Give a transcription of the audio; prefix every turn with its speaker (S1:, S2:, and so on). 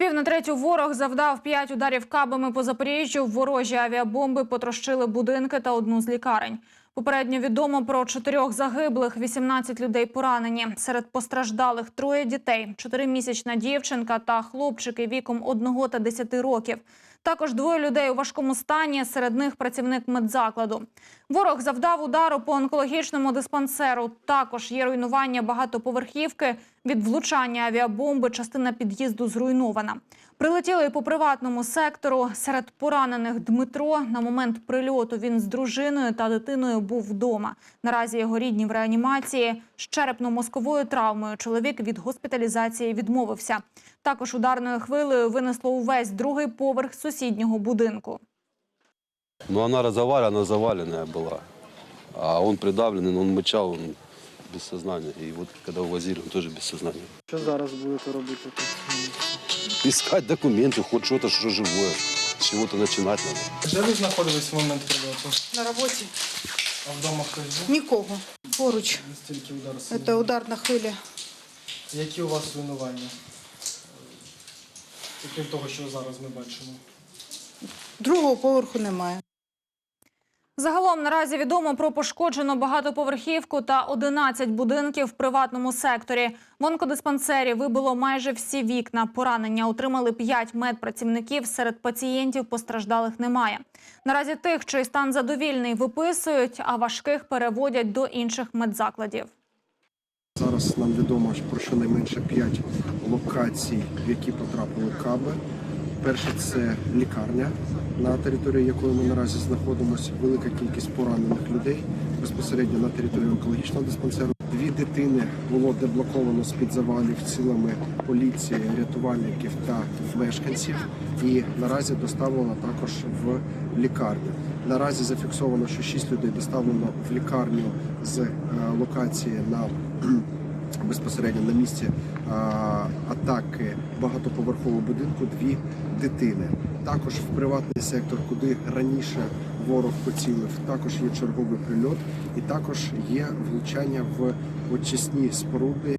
S1: пів на третю ворог завдав п'ять ударів кабами по Запоріжжю. Ворожі авіабомби потрощили будинки та одну з лікарень. Попередньо відомо про чотирьох загиблих, 18 людей поранені. Серед постраждалих троє дітей, чотиримісячна дівчинка та хлопчики віком 1 та 10 років. Також двоє людей у важкому стані, серед них працівник медзакладу. Ворог завдав удару по онкологічному диспансеру. Також є руйнування багатоповерхівки. Від влучання авіабомби частина під'їзду зруйнована. Прилетіли і по приватному сектору. Серед поранених Дмитро на момент прильоту він з дружиною та дитиною був вдома. Наразі його рідні в реанімації з черепно-мозковою травмою. Чоловік від госпіталізації відмовився. Також ударною хвилею винесло увесь другий поверх сусіднього будинку.
S2: Ну, она разоваленная, она заваленная была. А он придавленный, он мычал, он без сознания. И вот когда увозили, он тоже без сознания.
S3: Що зараз будете робити тут?
S2: Искать документы, хоть что-то, что живое. С чего-то начинать надо.
S3: Де ви знаходились в момент прильоту?
S4: На роботі
S3: А вдома хтось був?
S4: нікого. Поруч.
S3: Настільки удар
S4: Це
S3: сильний.
S4: ударна хвиля.
S3: Які у вас руйнування? Окрім того, що зараз ми бачимо.
S4: Другого поверху немає.
S1: Загалом наразі відомо про пошкоджену багатоповерхівку та 11 будинків в приватному секторі. В онкодиспансері вибило майже всі вікна. Поранення отримали 5 медпрацівників. Серед пацієнтів постраждалих немає. Наразі тих, чий стан задовільний, виписують, а важких переводять до інших медзакладів.
S5: Зараз нам відомо про щонайменше 5 локацій, в які потрапили каби. Перше це лікарня, на території якої ми наразі знаходимося. Велика кількість поранених людей безпосередньо на території онкологічного диспансеру. Дві дитини було деблоковано з під завалів силами поліції, рятувальників та мешканців. І наразі доставлено також в лікарню. Наразі зафіксовано, що 6 людей доставлено в лікарню з е, локації на безпосередньо на місці атаки багатоповерхового будинку дві дитини. Також в приватний сектор, куди раніше ворог поцілив, також є черговий прильот, і також є влучання в очисні споруди.